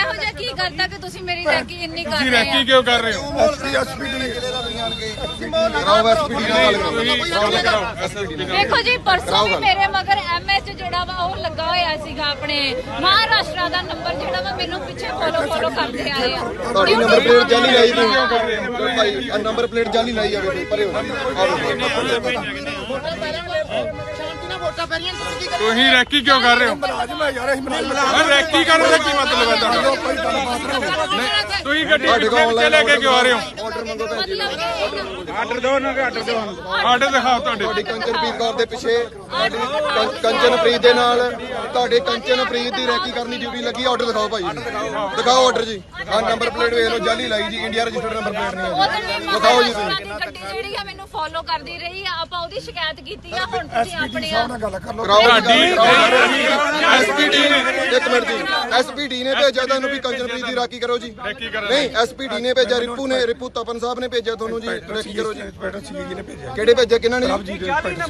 ਇਹੋ ਜਿਹਾ ਕੀ ਕਰਤਾ ਕਿ ਤੁਸੀਂ ਮੇਰੀ ਰੈਕੀ ਇੰਨੀ ਕਰ ਤੁਸੀਂ ਰਹੇ ਰੈਕੀ ਆ ਕਿਉਂ ਕਰ ਰਹੇ ਹੋ ਐਸਪੀ ਐਸਪੀ ਕਰਾਓ ਐਸਪੀ ਨਾਲ ਗੱਲ ਕਰੋ ਨਾਲ ਦੇਖੋ ਜੀ ਪਰਸੋਂ ਵੀ ਮੇਰੇ ਮਗਰ ਐਮਐਚ ਜਿਹੜਾ ਵਾ ਉਹ ਲੱਗਾ ਹੋਇਆ ਸੀਗਾ ਆਪਣੇ ਮਹਾਰਾਸ਼ਟਰ ਦਾ ਨੰਬਰ ਜਿਹੜਾ ਵਾ ਮੈਨੂੰ ਪਿੱਛੇ ਫੋਲੋ ਫੋਲੋ ਕਰਦੇ ਆਏ ਆ ਤੁਹਾਡੀ ਨੰਬਰ ਪਲੇਟ ਜਾਲੀ ਲਾਈ ਤੁਸੀਂ ਭਾਈ ਆ ਨੰਬਰ ਪਲੇਟ ਜਾਲੀ ਲਾਈ ਆ ਵੇਖੋ ਪਰੇ ਹੋ ਤੁਸੀਂ ਰੈਕੀ ਕਿਉਂ ਕਰ ਰਹੇ ਹੋ? ਹਾਂ ਰੈਕੀ ਕਰਨ ਦਾ ਕੀ ਮਤਲਬ ਹੈ ਤੁਹਾਡਾ? ਤੁਸੀਂ ਗੱਡੀ ਪਿੱਛੇ ਲੈ ਕੇ ਕਿਉਂ ਆ ਰਹੇ ਹੋ? ਆਰਡਰ ਮੰਗੋ ਭੈਣ ਜੀ। ਆਰਡਰ ਦਿਓ ਨਾ ਆਰਡਰ ਦਿਓ ਆਰਡਰ ਦਿਖਾਓ ਤੁਹਾਡੇ। ਤੁਹਾਡੀ ਕੰਚਨਪ੍ਰੀਤ ਕੌਰ ਦੇ ਪਿੱਛੇ ਕੰਚਨਪ੍ਰੀਤ ਦੇ ਨਾਲ ਤੁਹਾਡੇ ਕੰਚਨਪ੍ਰੀਤ ਦੀ ਰੈਕੀ ਕਰਨੀ ਡਿਊਟੀ ਲੱਗੀ ਆਰਡਰ ਦਿਖਾਓ ਭਾਈ। ਦਿਖਾਓ ਆਰਡਰ ਜੀ। ਆ ਨੰਬਰ ਪਲੇਟ ਵੇਖ ਲਓ ਜਾਲੀ ਲਾਈ ਜੀ ਇੰਡੀਆ ਰਜਿਸਟਰਡ ਨੰਬਰ ਪਲੇਟ ਨਹੀਂ ਹੈ ਦਿਖਾਓ ਜੀ ਤੁਸੀਂ। ਦੀ ਗੱਡੀ ਜਿਹੜੀ ਆ ਮੈਨੂੰ ਫੋਲੋ ਕਰਦੀ ਰਹੀ ਆ ਆਪਾਂ ਉਹਦੀ ਸ਼ਿਕਾਇਤ ਕੀਤੀ ਆ ਹੁਣ ਤੁਸੀਂ ਆਪਣੇ ਆ ਕਰਾਓ ਤੁਹਾਡੀ ਐਸਪੀਡੀ ਨੇ ਇੱਕ ਮਿੰਟ ਜੀ। ਐਸਪੀਡੀ ਨੇ ਭੇਜਿਆ ਤੁਹਾਨੂੰ ਵੀ ਕੰਚਨਪ੍ਰੀਤ ਦੀ ਰਾਖੀ ਕਰੋ ਜੀ। ਨਹੀਂ ਐਸਪੀਡੀ ਨੇ ਭੇਜਿਆ ਰਿਪੂ ਨੇ ਰਿਪੂ ਤਪਨ ਸਾਹਿਬ ਨੇ ਭੇਜਿਆ ਤੁਹਾਨੂੰ ਜੀ ਰਾਖੀ ਕਰੋ ਜੀ। ਕਿਹੜੇ ਭੇਜਿਆ ਕਿਹਨਾਂ ਨੇ?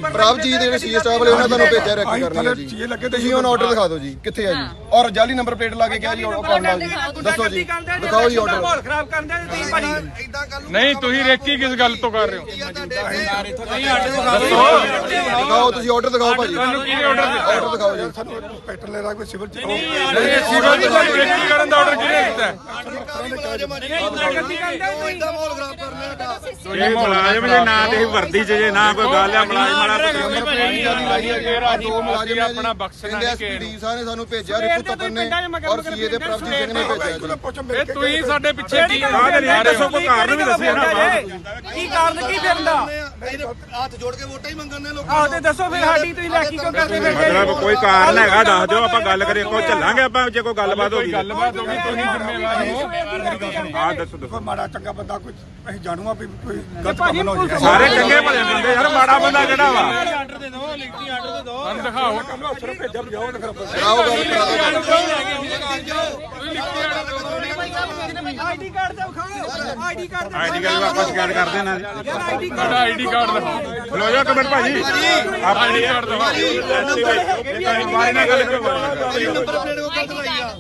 ਪ੍ਰਭਜੀਤ ਜਿਹੜੇ ਸੀ ਸਟਾਫ ਵਾਲੇ ਉਹਨਾਂ ਤੁਹਾਨੂੰ ਭੇਜਿਆ ਰਾਖੀ ਕਰਨੀ ਹੈ ਜੀ। ਤੁਸੀਂ ਹੁਣ ਆਰਡਰ ਦਿਖਾ ਦਿਓ ਜੀ ਕਿੱਥੇ ਆ ਜੀ। ਔਰ ਜਾਲੀ ਨੰਬਰ ਪਲੇਟ ਲਾ ਕੇ ਕਿਹਾ ਜੀ ਆਰਡਰ ਕਰਨ ਨਾਲ ਜੀ। ਦੱਸੋ ਜੀ। ਦਿਖਾਓ ਜੀ ਆਰਡਰ ਮਾਹੌਲ ਖਰਾਬ ਕਰਦੇ ਆ ਤੁਸੀਂ ਭਾਜੀ ਨਹੀਂ ਤੁਸੀਂ ਰੈਕੀ ਕਿਸ ਗੱਲ ਤੋਂ ਕਰ ਰਹੇ ਹੋ? ਦਿਖਾਓ ਤੁਸੀਂ ਆਰਡਰ ਦਿਖਾਓ ਭਾਜੀ। ਤੁਹਾਨੂੰ ਕਿਹਨੇ ਆਰਡਰ ਦਿੱਤਾ ਆਰਡਰ ਦਿਖਾਓ ਜੀ। ਇਹ ਸਿਵਲ ਦੀ ਤੁਹਾਨੂੰ ਰੈਕੀ ਕਰਨ ਦਾ ਆਰਡਰ ਕਿਹਨੇ ਦਿੱਤਾ? ਹੈ? ਇਹ ਮੁਲਾਜ਼ਮ ਜੇ ਨਾ ਤੇ ਵਰਦੀ ਚ ਜੇ ਨਾ ਕੋਈ ਗੱਲ ਆ ਮੁਲਾਜ਼ਮ ਵਾਲਾ ਜਾਲੀ ਲਾਈ ਹੈ ਆ ਦੋ ਮੁਲਾਜ਼ਮ ਨੇ ਆਪਣਾ ਬਖਸ਼ਣਾ ਨਹੀਂ ਐਸਪੀਡੀ ਸਾਹਿਬ ਨੇ ਸਾਨੂੰ ਭੇਜਿਆ ਰਿਪੂ ਤਪਨ ਨੇ ਔਰ ਸੀਏ ਦੇ ਪ੍ਰਭਜੀਤ ਸਿੰਘ ਨੇ ਭੇਜਿਆ ਜੀ। ਇਹ ਤੁਸੀਂ ਸਾਡੇ ਪਿੱਛੇ ਕੀ ਆਹ ਦੱਸੋ ਕੋਈ ਕਾਰਨ ਵੀ ਦੱਸਿਆ ਨਾ। ਬਾਹਰ। ਕੀ ਕਾਰਨ ਕੀ ਫਿਰਦਾ ਹੱਥ ਜੋੜ ਕੇ ਵੋਟਾਂ ਹੀ ਮੰਗਣ ਨੇ ਲੋਕ ਆਹ ਤੇ। ਦੱਸੋ ਫਿਰ ਸਾਡੀ ਤੁਸੀਂ ਲੈ ਕੀ ਕਿਉਂ ਕਰਦੇ ਫਿਰਦੇ? ਕੋਈ ਕਾਰਨ ਹੈਗਾ ਦੱਸ ਦਿਓ ਆਪਾਂ ਗੱਲ ਕਰੀਏ ਕੋਈ ਚੱਲਾਂਗੇ ਆਪਾਂ ਜੇ ਕੋਈ ਗੱਲਬਾਤ ਹੋ ਗਈ ਗੱਲਬਾਤ ਹੋ ਗਈ ਤੁਸੀਂ ਜ਼ਿੰਮੇਵਾਰ ਹੋ। ਹਾਂ ਦੱਸੋ ਦੱਸੋ। ਮਾੜਾ ਚੰਗਾ ਬੰਦਾ ਕੋਈ ਅਸੀਂ ਜਾਣੂਗਾ ਵੀ ਕੋਈ ਗਲਤ ਕੰਮ ਨਾ ਹੋ ਜਾਏ ਸਾਰੇ ਚੰਗੇ ਭਲੇ ਬੰਦੇ ਯਾਰ ਮਾੜਾ ਬੰਦਾ ਕਿਹੜਾ ਵਾ? ਸਾਨੂੰ ਦਿਖਾਓ। ਕਰਾਓ ਗੱਲ ਆਈਡੀ ਕਾਰਡ ਤਾਂ ਵਿਖਾਓ। ਆਈਡੀ ਕਾਰਡ ਆਈਡੀ ਕਾਰਡ ਆਪਾਂ ਸ਼ਿਕਾਇਤ ਕਰ ਦੇਣਾ। ਤੁਹਾਡਾ ਆਈਡੀ ਕਾਰਡ ਦਿਖਾਓ। ਲੋ ਜਾ ਕਮੈਂਟ ਭਾਜੀ। ਆਪਾਂ ਆਈਡੀ ਕਾਰਡ ਦਿਖਾਓ। ਬਾਰੇ ਨਾਲ ਗੱਲ ਕਰੋ।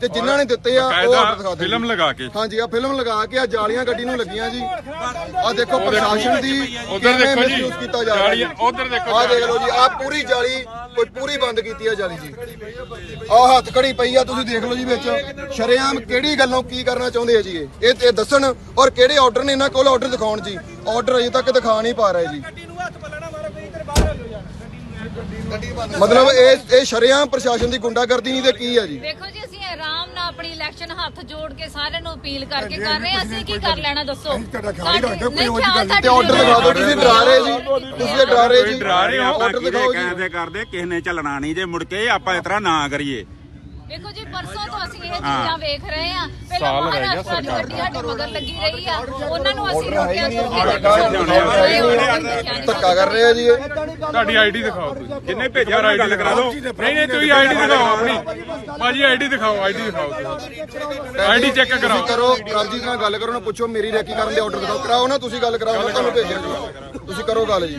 ਤੇ ਜਿਨ੍ਹਾਂ ਨੇ ਦਿੱਤੇ ਆ ਉਹ ਆਰਡਰ ਦਿਖਾ ਦਿਓ ਫਿਲਮ ਲਗਾ ਕੇ। ਹਾਂਜੀ ਆ ਫਿਲਮ ਲਗਾ ਕੇ ਆ ਜਾਲੀਆਂ ਗੱਡੀ ਨੂੰ ਲੱਗੀਆਂ ਜੀ। ਆ ਦੇਖੋ ਪ੍ਰਸ਼ਾਸਨ ਦੀ ਉਧਰ ਦੇਖੋ ਜੀ ਕੀਤਾ ਜਾ ਰਿਹਾ ਉਧਰ ਦੇਖੋ ਆ ਦੇਖ ਲਓ ਜੀ ਆ ਪੂਰੀ ਜਾਲੀ ਕੋਈ ਪੂਰੀ ਬੰਦ ਕੀਤੀ ਆ ਜਾਲੀ ਜੀ। ਆ ਹੱਥ ਕੜੀ ਪਈ ਆ ਤੁਸੀਂ ਦੇਖ ਲਓ ਜੀ ਵਿੱਚ। ਸ਼ਰੇਆਮ ਕਿਹੜੀ ਗੱਲੋਂ ਕੀ ਕਰਨਾ ਚਾਹੁੰਦੇ ਆ ਜੀ ਇਹ? ਇਹ ਦੱਸਣ ਔਰ ਕਿਹੜੇ ਆਰਡਰ ਨੇ ਇਹਨਾਂ ਕੋਲ ਆਰਡਰ ਦਿਖਾਉਣ ਜੀ? ਆਰਡਰ ਅਜੇ ਤੱਕ ਦਿਖਾ ਨਹੀਂ ਪਾ ਰਹੇ ਜੀ ਗੱਡੀ ਨੂੰ ਹੱਥ ਪੱਲਣਾ ਮਾਰੋ ਕੋਈ ਇੱਧਰ ਬਾਹਰ ਹੋ ਜਾ ਮਤਲਬ ਇਹ ਇਹ ਸ਼ਰੇਆਮ ਪ੍ਰਸ਼ਾਸਨ ਦੀ ਗੁੰਡਾਗਰਦੀ ਨਹੀਂ ਤੇ ਕੀ ਆ ਜੀ? ਦੇਖੋ ਜੀ ਅਸੀਂ ਆਰਾਮ ਨਾਲ ਆਪਣੀ ਇਲੈਕਸ਼ਨ ਹੱਥ ਜੋੜ ਕੇ ਸਾਰਿਆਂ ਨੂੰ ਅਪੀਲ ਕਰਕੇ ਕਰ ਰਹੇ ਹਾਂ। ਅਸੀਂ ਕੀ ਕਰ ਲੈਣਾ ਦੱਸੋ? ਤੁਹਾਡਾ ਖਿਆਲ ਹੀ ਰੱਖਦੇ ਕੋਈ ਜਿਹੀ ਗੱਲ ਤੇ ਆਰਡਰ ਦਿਖਾ ਦਿਓ ਤੁਸੀਂ ਡਰਾ ਰਹੇ ਜੀ। ਤੁਸੀਂ ਡਰਾ ਰਹੇ ਜੀ। ਡਰਾ ਰਹੇ ਹੋ ਆਰਡਰ ਦਿਖਾਓ ਜੀ। ਕਹਿੰਦੇ ਕਰਦੇ ਕਿਸੇ ਨੇ ਚੱਲਣਾ ਨਹੀਂ ਜੇ ਮੁੜ ਕੇ ਆਪਾਂ ਇਸ ਤਰ੍ਹਾਂ ਨਾ ਕਰੀਏ। ਦੇਖੋ ਜੀ ਪਰਸੋਂ ਤੋਂ ਅਸੀਂ ਇਹ ਚੀਜ਼ਾਂ ਵੇਖ ਰਹੇ ਆ ਪਹਿਲਾਂ ਮਹਾਰਾਸ਼ਟਰ ਦੀ ਗੱਡੀ ਸਾਡੇ ਮਗਰ ਲੱਗੀ ਰਹੀ ਆ। ਉਹਨਾਂ ਨੂੰ ਅਸੀਂ ਰੋਕਿਆ ਤੋਂ ਧੱਕਾ ਕਰ ਰਹੇ ਆ ਜੀ ਇਹ? ਤੁਹਾਡੀ ਆਈਡੀ ਦਿਖਾਓ ਤੁਸੀਂ। ਜਿੰਨੇ ਭੇਜਿਆ ਉਹਨਾਂ ਕਰਾ ਦਿਓ। ਨਹੀਂ ਨਹੀਂ ਤੁਸੀਂ ਆਈਡੀ ਦਿਖਾਓ ਆਪਣੀ। ਭਾਜੀ ਆਈਡੀ ਦਿਖਾਓ ਆਈਡੀ ਦਿਖਾਓ ਆਈਡੀ ਚੈੱਕ ਤੁਸੀਂ ਕਰਾਓ। ਕਰੋ ਪ੍ਰਭਜੀਤ ਨਾਲ ਗੱਲ ਕਰੋ ਨਾ ਪੁੱਛੋ ਮੇਰੀ ਰੈਕੀ ਕਰਨ ਦੇ ਆਰਡਰ ਦਿਖਾਓ। ਕਰਾਓ ਨਾ ਤੁਸੀਂ ਗੱਲ ਕਰਾਓ ਮੈਂ ਤੁਹਾਨੂੰ ਭੇਜਿਆ। ਜੀ ਤੁਸੀਂ ਕਰੋ ਗੱਲ ਜੀ।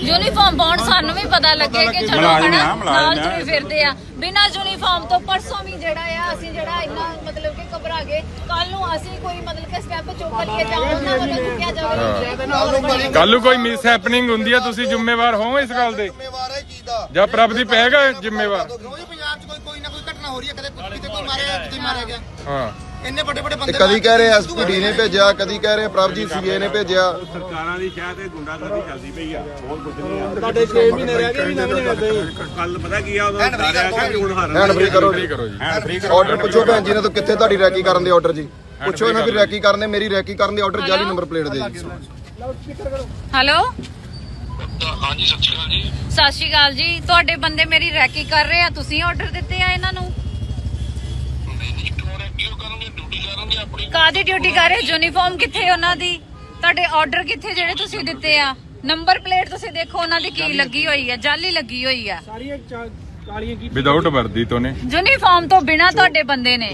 ਯੂਨੀਫਾਰਮ ਪਾਉਣ ਸਾਨੂੰ ਵੀ ਪਤਾ ਲੱਗੇ ਕਿ ਚਲੋ ਹਨਾ ਆ, ਨਾਲ ਆ। ਜੁੜੇ ਫਿਰਦੇ ਆ। ਬਿਨਾਂ ਯੂਨੀਫਾਰਮ ਤੋਂ ਪਰਸੋਂ ਵੀ ਜਿਹੜਾ ਆ ਅਸੀਂ ਜਿਹੜਾ ਇੰਨਾ ਮਤਲਬ ਕਿ ਘਬਰਾ ਗਏ। ਕੱਲ ਨੂੰ ਅਸੀਂ ਕੋਈ ਮਤਲਬ ਕਿ ਸਟੈਪ ਚੁੱਕ ਲਈਏ ਜਾਂ ਉਹਨਾਂ ਵੱਲੋਂ ਚੁੱਕਿਆ ਜਾਵੇ ਕੱਲ ਨੂੰ ਕੋਈ ਮਿਸ ਹੈਪਨਿੰਗ ਹੁੰਦੀ ਹੈ ਤੁਸੀਂ ਜ਼ਿੰਮੇਵਾਰ ਹੋ ਇਸ ਗੱਲ ਦੇ? ਜ਼ਿੰਮੇਵਾਰ ਹੈ ਚੀਜ਼ ਦਾ। ਜਾਂ ਹੈਗਾ ਜ਼ਿੰਮੇਵਾਰ? ਰੋਜ਼ ਪੰਜਾਬ 'ਚ ਕੋਈ ਕੋਈ ਨਾ ਕੋਈ ਘਟਨਾ ਹੋ ਰਹੀ ਹੈ ਕਦੇ ਕਿਤੇ ਕੋਈ ਮਾਰਿਆ ਕਿਤੇ ਮਾਰਿਆ ਗਿਆ। ਹਾਂ। ਇੰਨੇ ਵੱਡੇ ਵੱਡੇ ਬੰਦੇ ਕਦੀ ਕਹਿ ਰਹੇ ਐਸਪੀਡੀ ਨੇ ਭੇਜਿਆ ਕਦੀ ਕਹਿ ਰਹੇ ਪ੍ਰਭਜੀਤ ਸੀਏ ਨੇ ਭੇਜਿਆ। ਸਰਕਾਰਾਂ ਦੀ ਸ਼ਾਇਦ ਇਹ ਗੁੰਡਾਗਰਦੀ ਚੱਲਦੀ ਪਈ ਆ ਹੋਰ ਕੁਝ ਨਹੀਂ ਆ। ਤੁਹਾਡੇ 6 ਮਹੀਨੇ ਰਹਿ ਗਏ ਵੀ ਨਵੇਂ ਕਰਦੇ ਕੱਲ ਪਤਾ ਕੀ ਆ ਉਦੋਂ ਸਾਰਿਆਂ ਕਿ ਹੁਣ ਹਾਰਨ ਹੈਂਡ ਫ੍ਰੀ ਕਰੋ ਕੀ ਕਰੋ ਜੀ। ਆਰਡਰ ਪੁੱਛੋ ਭੈਣ ਜੀ ਨੇ ਤਾਂ ਕਿੱਥੇ ਤੁਹਾਡੀ ਰੈਕੀ ਕਰਨ ਦੇ ਆਰਡਰ ਜੀ? ਪੁੱਛੋ ਇਹਨਾਂ ਵੀ ਰੈਕੀ ਕਰਨ ਦੇ ਮੇਰੀ ਰੈਕੀ ਕਰਨ ਦੇ ਆਰਡਰ ਜਾਲੀ ਨੰਬਰ ਪਲੇਟ ਦੇ ਜੀ। ਹੈਲੋ ਹਾਂਜੀ ਸਤਿ ਸ਼੍ਰੀ ਅਕਾਲ ਜੀ। ਸਤਿ ਸ਼੍ਰੀ ਅਕਾਲ ਜੀ। ਤੁਹਾਡੇ ਬੰਦੇ ਮੇਰੀ ਰੈਕੀ ਕਰ ਰਹੇ ਆ ਤੁਸੀਂ ਆਰਡਰ ਦਿੱਤੇ ਆ ਇਹਨਾਂ ਨੂੰ? ਕਾਦੀ ਡਿਊਟੀ ਕਰ ਰਹੇ ਯੂਨੀਫਾਰਮ ਕਿੱਥੇ ਉਹਨਾਂ ਦੀ ਤੁਹਾਡੇ ਆਰਡਰ ਕਿੱਥੇ ਜਿਹੜੇ ਤੁਸੀਂ ਦਿੱਤੇ ਆ ਨੰਬਰ ਪਲੇਟ ਤੁਸੀਂ ਦੇਖੋ ਉਹਨਾਂ ਦੀ ਕੀ ਲੱਗੀ ਹੋਈ ਆ ਜਾਲੀ ਲੱਗੀ ਹੋਈ ਆ ਸਾਰੀਆਂ ਚਾ- ਕਾਲੀਆਂ ਕੀ ਵਿਦਆਊਟ ਵਰਦੀ ਤੋਂ ਨੇ ਯੂਨੀਫਾਰਮ ਤੋਂ ਬਿਨਾ ਤੁਹਾਡੇ ਬੰਦੇ ਨੇ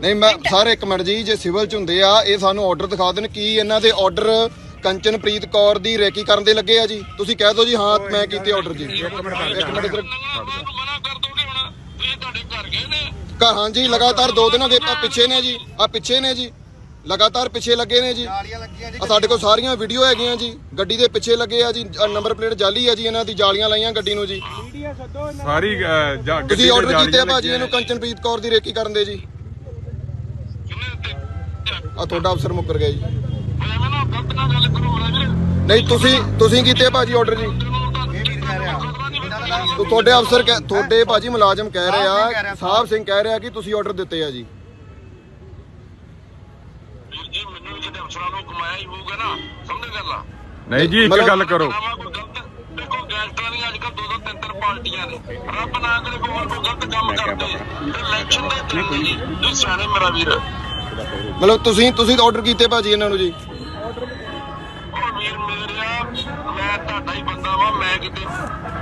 ਨਹੀਂ ਮੈਂ ਸਾਰੇ ਇੱਕ ਮਿੰਟ ਜੀ ਜੇ ਸਿਵਲ ਚ ਹੁੰਦੇ ਆ ਇਹ ਸਾਨੂੰ ਆਰਡਰ ਦਿਖਾ ਦੇਣ ਕੀ ਇਹਨਾਂ ਦੇ ਆਰਡਰ ਕੰਚਨਪ੍ਰੀਤ ਕੌਰ ਦੀ ਰੈਕੀ ਕਰਨ ਦੇ ਲੱਗੇ ਆ ਜੀ ਤੁਸੀਂ ਕਹਿ ਦਿਓ ਜੀ ਹਾਂ ਮੈਂ ਕੀਤੇ ਆਰਡਰ ਜੀ ਇੱਕ ਮਿੰਟ ਇੱਧਰ ਘਰ ਹਾਂ ਜੀ ਲਗਾਤਾਰ ਦੋ ਦਿਨਾਂ ਦੇ ਆ ਪਿੱਛੇ ਨੇ ਜੀ ਆ ਪਿੱਛੇ ਨੇ ਜੀ ਲਗਾਤਾਰ ਪਿੱਛੇ ਲੱਗੇ ਨੇ ਜੀ। ਆ ਸਾਡੇ ਕੋਲ ਸਾਰੀਆਂ ਵੀਡੀਓ ਹੈਗੀਆਂ ਜੀ ਗੱਡੀ ਦੇ ਪਿੱਛੇ ਲੱਗੇ ਆ ਜੀ ਨੰਬਰ ਪਲੇਟ ਜਾਲੀ ਆ ਜੀ ਇਹਨਾਂ ਦੀ ਜਾਲੀਆਂ ਲਾਈਆਂ ਗੱਡੀ ਨੂੰ ਜੀ। ਸਾਰੀ ਤੁਸੀਂ ਆਰਡਰ ਕੀਤੇ ਆ ਭਾਜੀ ਇਹਨੂੰ ਕੰਚਨਪ੍ਰੀਤ ਕੌਰ ਦੀ ਰੇਕੀ ਕਰਨ ਦੇ ਜੀ। ਆ ਤੁਹਾਡਾ ਅਫਸਰ ਮੁੱਕਰ ਗਿਆ ਜੀ। ਨਹੀਂ ਤੁਸੀਂ ਤੁਸੀਂ ਕੀਤੇ ਆ ਭਾਜੀ ਆਰਡਰ ਜੀ। ਤੋ ਤੁਹਾਡੇ ਅਫਸਰ ਕਹਿ- ਤੁਹਾਡੇ ਭਾਜੀ ਮੁਲਾਜ਼ਮ ਕਹਿ ਰਹੇ ਆ ਸਾਹਿਬ ਸਿੰਘ ਕਹਿ ਰਿਹਾ ਕਿ ਤੁਸੀਂ ਆਰਡਰ ਦਿੱਤੇ ਆ ਜੀ। ਜੀ ਮੈਨੂੰ ਵੀ ਕਿਤੇ ਅਫਸਰਾਂ ਨੂੰ ਕਮਾਇਆ ਹੀ ਹੋਊਗਾ ਨਾ ਸਮਝ ਗੱਲ ਆ? ਨਹੀਂ ਜੀ ਇੱਕ ਗੱਲ ਕਰੋ। ਨਾ ਕੋਈ ਗਲਤ ਦੇਖੋ ਗੈਂਗਸਟਰਾਂ ਦੀਆਂ ਅੱਜ ਕੱਲ੍ਹ ਦੋ ਦੋ ਤਿੰਨ ਤਿੰਨ ਪਾਰਟੀਆਂ ਨੇ। ਰੱਬ ਨਾ ਕਰੇ ਕੋਈ ਹੋਰ ਕੋਈ ਗਲਤ ਕੰਮ ਕਰਦੇ। ਇਲੈਕਸ਼ਨ ਦੇ ਦਿਨ ਜੀ ਤੁਸੀਂ ਸਿਆਣੇ ਮੇਰਾ ਵੀਰ। ਉਹ ਮਤਲਬ ਤੁਸੀਂ ਤੁਸੀਂ ਆਰਡਰ ਕੀਤੇ ਭਾਜੀ ਇਹਨਾਂ ਨੂੰ ਜੀ। ਵੀਰ ਮੇਰਿਆ ਮੈਂ ਤੁਹਾਡਾ ਹੀ ਬੰਦਾ ਵਾਂ ਮੈਂ ਕਿਤੇ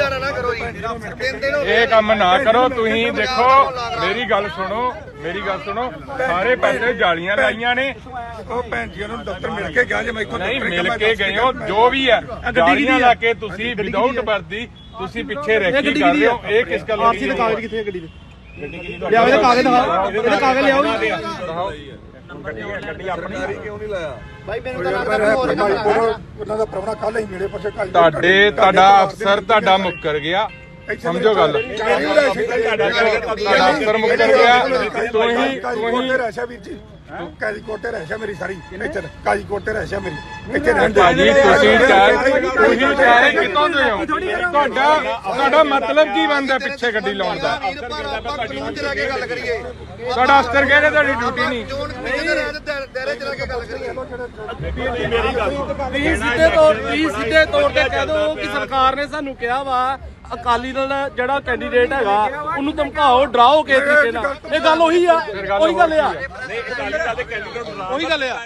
ਇਦਾਂ ਨਾ ਕਰੋ ਜੀ ਤਿੰਨ ਦਿਨ ਇਹ ਕੰਮ ਨਾ ਕਰੋ ਤੁਸੀਂ ਦੇਖੋ ਮੇਰੀ ਗੱਲ ਸੁਣੋ ਮੇਰੀ ਗੱਲ ਸੁਣੋ ਸਾਰੇ ਪਾਸੇ ਜਾਲੀਆਂ ਲਾਈਆਂ ਨੇ ਉਹ ਭੈਣ ਜੀ ਨੂੰ ਦਫ਼ਤਰ ਮਿਲ ਕੇ ਗਿਆ ਜੇ ਮੈਂ ਇੱਥੋਂ ਨਹੀਂ ਮਿਲ ਕੇ ਗਏ ਹੋ ਜੋ ਵੀ ਹੈ ਗਾੜੀਆਂ ਲਾ ਕੇ ਤੁਸੀਂ ਵਿਦਆਊਟ ਵਰਦੀ ਤੁਸੀਂ ਪਿੱਛੇ ਰੈਕੀ ਕਰ ਰਹੇ ਹੋ ਇਹ ਕਿਸ ਗੱਲ ਆਰਸੀ ਦੇ ਕਾਗਜ਼ ਕਿੱਥੇ ਹੈ ਗੱਡੀ ਦੇ ਲਿਆਓ ਇਹਦੇ ਕਾਗਜ਼ ਦਿਖਾਓ ਇਹਦੇ ਕਾਗਜ਼ ਲਿਆਓ ਜੀ ਉਹਨਾਂ ਦਾ ਪ੍ਰਵਣਾ ਕੱਲ ਹੀ ਪਾਸੇ ਕੱਲ ਤੁਹਾਡੇ ਤੁਹਾਡਾ ਅਫਸਰ ਤੁਹਾਡਾ ਮੁੱਕਰ ਗਿਆ ਸਮਝੋ ਗੱਲ ਤੁਹਾਡਾ ਅਫਸਰ ਮੁੱਕਰ ਗਿਆ ਤੁਸੀਂ ਤੁਸੀਂ ਰਹਿਸ਼ਾ ਵੀਰ ਜੀ ਕਾਜੀ ਕੋਟੇ ਰਹਿਸ਼ਾ ਮੇਰੀ ਸਾਰੀ। ਇੱਥੇ ਕਾਜੀ ਕੋਟੇ ਰਹਿਸ਼ਾ ਮੇਰੀ। ਇੱਥੇ ਰਹਿਣ ਦੇ। ਭਾਜੀ ਤੁਸੀਂ ਚਾਹ ਤੁਸੀਂ ਚਾਹ ਕਿਤੋਂ ਦੇ ਹੋ? ਤੁਹਾਡਾ ਤੁਹਾਡਾ ਮਤਲਬ ਕੀ ਬਣਦਾ ਪਿੱਛੇ ਗੱਡੀ ਲਾਉਣ ਦਾ? ਕਾਨੂੰਨ ਚ ਰਹਿ ਕੇ ਗੱਲ ਕਰੀਏ। ਅਫਸਰ ਕਹਿੰਦੇ ਤੁਹਾਡੀ ਡਿਊਟੀ ਨਹੀਂ? ਦਾਇਰੇ ਚ ਰਹਿ ਕੇ ਗੱਲ ਕਰੀਏ। ਤੁਸੀਂ ਸਿੱਧੇ ਤੌਰ ਤੁਸੀਂ ਸਿੱਧੇ ਤੌਰ ਤੇ ਕਹਿ ਦਿਓ ਕਿ ਸਰਕਾਰ ਨੇ ਸਾਨੂੰ ਕਿਹਾ ਵਾ ਅਕਾਲੀ ਦਲ ਦਾ ਜਿਹੜਾ ਕੈਂਡੀਡੇਟ ਹੈਗਾ ਉਹਨੂੰ ਧਮਕਾਓ ਡਰਾਓ ਕਿਸੇ ਤਰੀਕੇ ਨਾਲ। ਇਹ ਗੱਲ ਉਹੀ ਆ ਉਹੀ ਗੱਲ ਆ। ਉਹੀ ਗੱਲ ਆ।